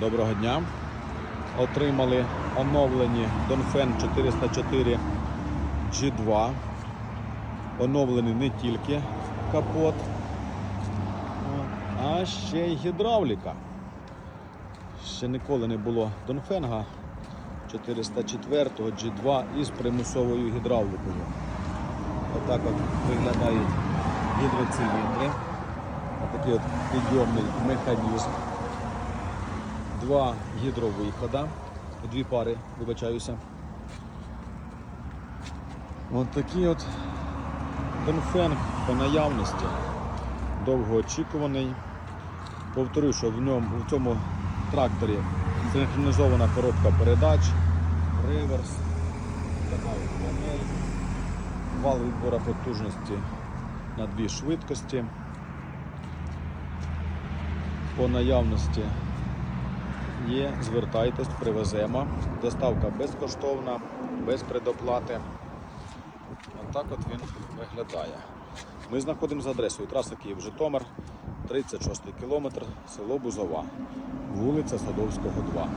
Доброго дня. Отримали оновлені Донфен 404 G2. Оновлений не тільки капот, а ще й гідравліка. Ще ніколи не було Донфенга 404 G2 із примусовою гідравлікою. Отак от виглядають гідроциліндри. Отакий от підйомний механізм. Два гідровихода, дві пари, вибачаюся. От такий от Донфенг по наявності, довгоочікуваний. Повторю, що в ньому в цьому тракторі синхронізована коробка передач, реверс, панель, вал відбора потужності на дві швидкості. По наявності є, звертайтесь, привеземо. Доставка безкоштовна, без предоплати. Отак от він виглядає. Ми знаходимося за адресою траса Київ-Житомир, 36 кілометр, село Бузова, вулиця Садовського, 2.